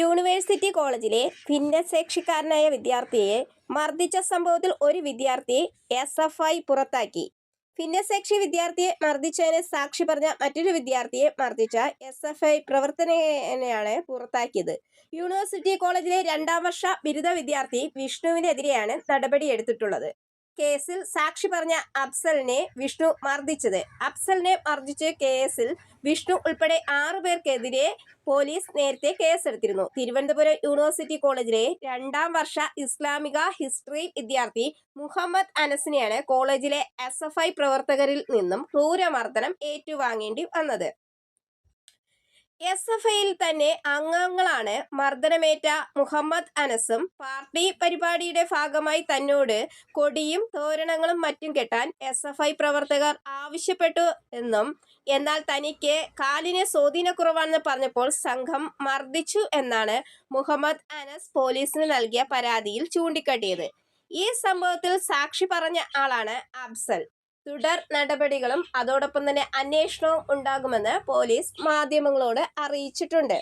University കോളേജിലെ ഭിന്നശേഷിക്കാരനായ വിദ്യാർത്ഥിയെ മർദ്ദിച്ച സംഭവത്തിൽ ഒരു വിദ്യാർത്ഥി എസ് എഫ് ഐ പുറത്താക്കി. ഭിന്നശേഷി വിദ്യാർത്ഥിയെ മർദ്ദിച്ചതിന് സാക്ഷി പറഞ്ഞ മറ്റൊരു വിദ്യാർത്ഥിയെ മർദ്ദിച്ച എസ് എഫ് ഐ പ്രവർത്തനയാണ് പുറത്താക്കിയത്. യൂണിവേഴ്സിറ്റി കോളേജിലെ രണ്ടാം വർഷ ബിരുദ വിദ്യാർത്ഥി വിഷ്ണുവിനെതിരെയാണ് നടപടിയെടുത്തിട്ടുള്ളത്. കേസിൽ സാക്ഷി പറഞ്ഞ അഫ്സലിനെ വിഷ്ണു മർദ്ദിച്ചത്. അഫ്സലിനെ മർദ്ദിച്ച കേസിൽ വിഷ്ണു ഉൾപ്പെടെ ആറു പേർക്കെതിരെ പോലീസ് നേരത്തെ കേസെടുത്തിരുന്നു. തിരുവനന്തപുരം യൂണിവേഴ്സിറ്റി കോളേജിലെ രണ്ടാം വർഷ ഇസ്ലാമിക ഹിസ്റ്ററി വിദ്യാർത്ഥി മുഹമ്മദ് അനസിനെയാണ് കോളേജിലെ എസ് പ്രവർത്തകരിൽ നിന്നും ക്രൂരമർദ്ദനം ഏറ്റുവാങ്ങേണ്ടി വന്നത്. എസ് എഫ് ഐയിൽ തന്നെ അംഗങ്ങളാണ് മർദ്ദനമേറ്റ മുഹമ്മദ് അനസും. പാർട്ടി പരിപാടിയുടെ ഭാഗമായി തന്നോട് കൊടിയും തോരണങ്ങളും മറ്റും കെട്ടാൻ എസ് എഫ് ഐ പ്രവർത്തകർ ആവശ്യപ്പെട്ടു എന്നും എന്നാൽ തനിക്ക് കാലിന് സ്വാധീനക്കുറവാണെന്ന് പറഞ്ഞപ്പോൾ സംഘം മർദ്ദിച്ചു എന്നാണ് മുഹമ്മദ് അനസ് പോലീസിന് നൽകിയ പരാതിയിൽ ചൂണ്ടിക്കാട്ടിയത്. ഈ സംഭവത്തിൽ സാക്ഷി പറഞ്ഞ ആളാണ് അഫ്സൽ. തുടർ നടപടികളും അതോടൊപ്പം തന്നെ അന്വേഷണവും ഉണ്ടാകുമെന്ന് പോലീസ് മാധ്യമങ്ങളോട് അറിയിച്ചിട്ടുണ്ട്.